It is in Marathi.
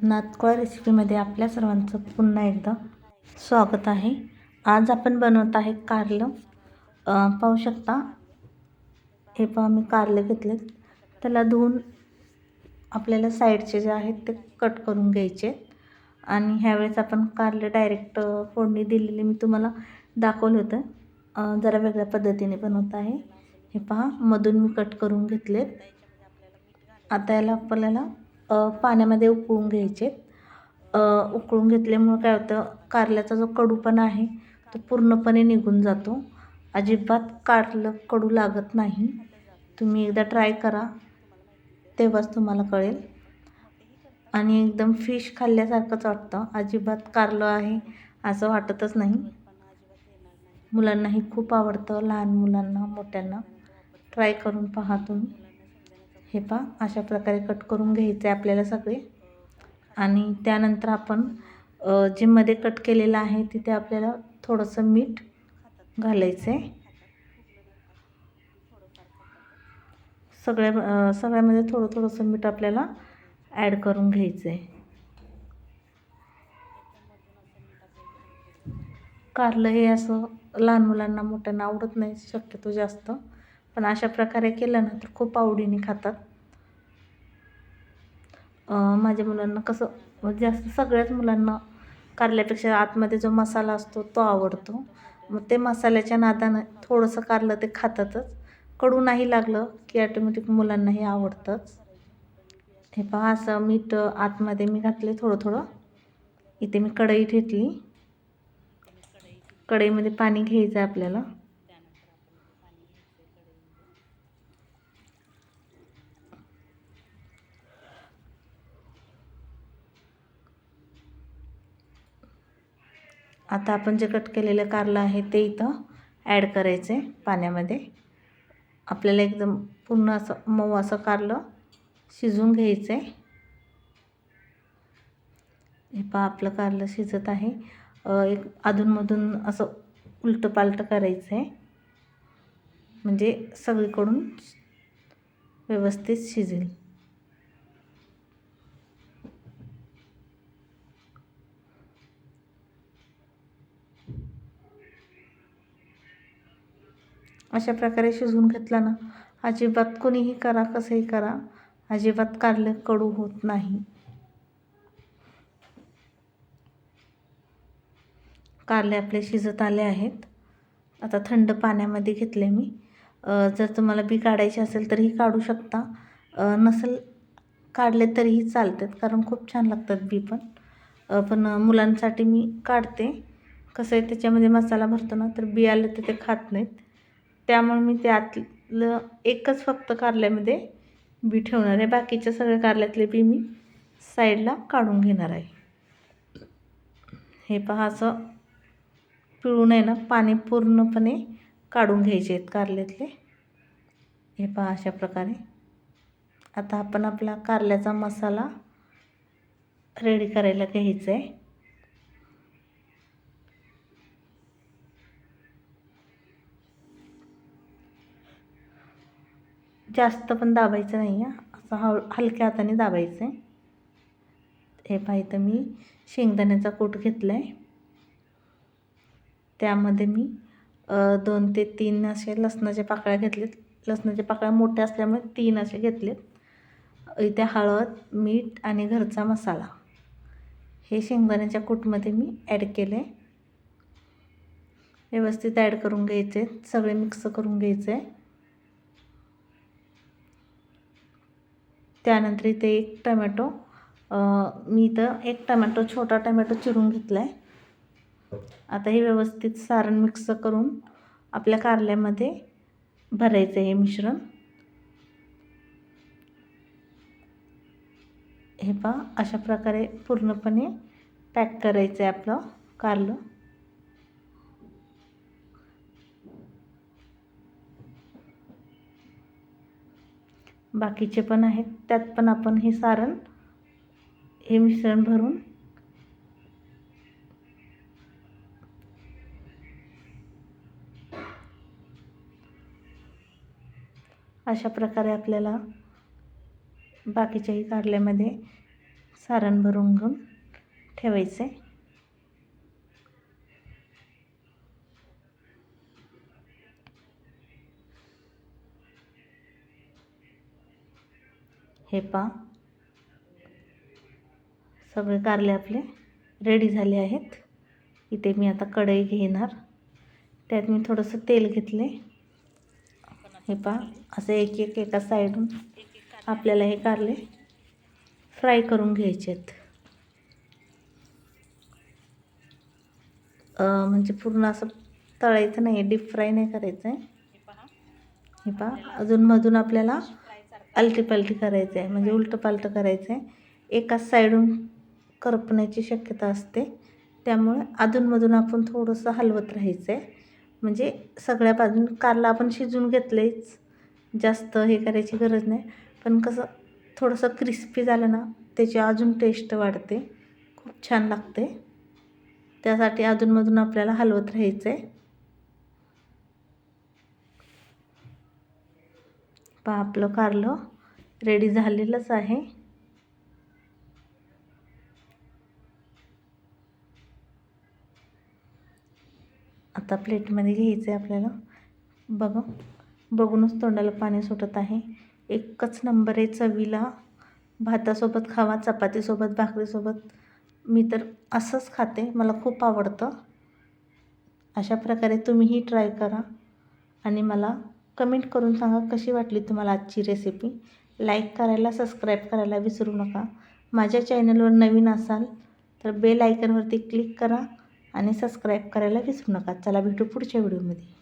नातकोळा रेसिपीमध्ये आपल्या सर्वांचं पुन्हा एकदा स्वागत आहे. आज आपण बनवत आहे कारलं. पाहू शकता. हे पहा मी कारले घेतले त्याला धुवून आपल्याला साईडचे जे आहेत ते कट करून घ्यायचे. आणि ह्यावेळेस आपण कारले डायरेक्ट फोडणी दिलेली मी तुम्हाला दाखवलं होतं. जरा वेगळ्या पद्धतीने बनवत आहे. हे पहा मधून मी कट करून घेतले आता याला आपल्याला पाण्यामध्ये उकळून घ्यायचे. उकळून घेतल्यामुळं काय होतं कारल्याचा जो कडूपणा आहे तो पूर्णपणे निघून जातो. अजिबात कारलं कडू लागत नाही. तुम्ही एकदा ट्राय करा तेव्हाच तुम्हाला कळेल. आणि एकदम फिश खाल्ल्यासारखंच वाटतं. अजिबात कारलं आहे असं वाटतच नाही. मुलांनाही खूप आवडतं लहान मुलांना मोठ्यांना. ट्राय करून पहा तुम्ही. हे पहा अशा प्रकारे कट करून घ्यायचे आहे आपल्याला सगळे. आणि त्यानंतर आपण जे मध्ये कट केलेलं आहे तिथे आपल्याला थोडंसं मीठ घालायचं. आहे सगळ्या सगळ्यामध्ये थोडं थोडंसं मीठ आपल्याला ॲड करून घ्यायचं. आहे कारलं हे असं लहान मुलांना मोठ्यांना आवडत नाही शक्यतो जास्त. पण अशा प्रकारे केलं ना तर खूप आवडीने खातात. माझ्या मुलांना कसं जास्त सगळ्याच मुलांना कारल्यापेक्षा आतमध्ये जो मसाला असतो तो आवडतो. मग ते मसाल्याच्या नादानं थोडंसं कारलं ते खातातच. कडू नाही लागलं की ॲटोमॅटिक मुलांनाही आवडतंच. हे पहा असं मीठ आतमध्ये मी घातले थोडं थोडं. इथे मी कढई ठेतली कढईमध्ये पाणी घ्यायचं आहे आपल्याला. आता आपण जे कट केलेलं कारलं आहे ते इथं ॲड करायचं आहे पाण्यामध्ये. आपल्याला एकदम पूर्ण असं मऊ असं कारलं शिजवून घ्यायचं आहे हे पहा आपलं कारलं शिजत आहे. एक अधूनमधून असं उलटं पालटं करायचं आहे म्हणजे सगळीकडून व्यवस्थित शिजेल. अशा प्रकारे शिजवून घेतला ना अजिबात कोणीही करा कसंही करा अजिबात कारलं कडू होत नाही. कारले आपले शिजत आले आहेत. आता थंड पाण्यामध्ये घेतले मी. जर तुम्हाला बी काढायची असेल तरीही काढू शकता. नसेल काढले तरीही चालतात कारण खूप छान लागतात बी पण. पण मुलांसाठी मी काढते. कसं आहे त्याच्यामध्ये मसाला भरतो ना तर बी आले तर ते खात नाहीत. त्यामुळे मी त्यातलं एकच फक्त कारल्यामध्ये बी ठेवणार आहे. बाकीच्या सगळ्या कारल्यातले बी मी साईडला काढून घेणार आहे. हे पहा असं पिळून आहे ना पाणी पूर्णपणे काढून घ्यायचे आहेत कारल्यातले. हे पहा अशा प्रकारे. आता आपण आपला कारल्याचा मसाला रेडी करायला घ्यायचा आहे. जास्त पण दाबायचं नाही आहे असं हळ हलक्या हाताने दाबायचं आहे हे पाहिजे मी शेंगदाण्याचा कूट घेतला आहे त्यामध्ये मी दोन ते तीन असे लसणाच्या पाकळ्या घेतलेत. लसणाच्या पाकळ्या मोठ्या असल्यामुळे तीन असे घेतलेत. इथे हळद मीठ आणि घरचा मसाला. हे शेंगदाण्याच्या कूटमध्ये मी ॲड केले व्यवस्थित ॲड करून घ्यायचे सगळे मिक्स करून घ्यायचे आहे त्यानंतर इथे एक टमॅटो. मी इथं एक टमॅटो छोटा टमॅटो चिरून घेतला आहे आता हे व्यवस्थित सारण मिक्स करून आपल्या कारल्यामध्ये भरायचं आहे हे मिश्रण. हे पहा अशा प्रकारे पूर्णपणे पॅक करायचं आहे आपलं कारलं. बाकीचे पण आहेत. त्यात पण आपण हे सारण हे मिश्रण भरून अशा प्रकारे आपल्याला बाकीच्याही कारल्यामध्ये सारण भरून घेऊन ठेवायचं आहे हे पा सगळे कारले आपले रेडी झाले आहेत. इथे मी आता कढई घेणार. त्यात मी थोडंसं तेल घेतले. हे पा असं एक एक एका साईडून आपल्याला हे कारले फ्राय करून घ्यायचे आहेत. म्हणजे पूर्ण असं तळायचं नाही डीप फ्राय नाही करायचं आहे हे पहा अजूनमधून आपल्याला अलटी पलटी करायचं आहे म्हणजे उलटं पालटं करायचं आहे एकाच साईडून करपण्याची शक्यता असते. त्यामुळे अधूनमधून आपण थोडंसं हलवत राहायचं आहे म्हणजे सगळ्या बाजून कारला आपण शिजून घेतलंच जास्त हे करायची गरज नाही. पण कसं थोडंसं क्रिस्पी झालं ना त्याची अजून टेस्ट वाढते. खूप छान लागते. त्यासाठी अधूनमधून आपल्याला हलवत राहायचं आहे पहा आपलं कारलं रेडी झालेलंच आहे. आता प्लेटमध्ये घ्यायचं आहे आपल्याला. बघा बघूनच तोंडाला पाणी सुटत आहे. एकच नंबर आहे चवीला. भातासोबत खावा चपातीसोबत भाकरीसोबत. मी तर असंच खाते मला खूप आवडतं. अशा प्रकारे तुम्हीही ट्राय करा. आणि मला कमेंट करून सांगा कशी वाटली तुम्हाला आजची रेसिपी लाईक करायला सबस्क्राईब करायला विसरू नका. माझ्या चॅनलवर नवीन असाल तर बेल आयकनवरती क्लिक करा आणि सबस्क्राईब करायला विसरू नका. चला भेटू पुढच्या व्हिडिओमध्ये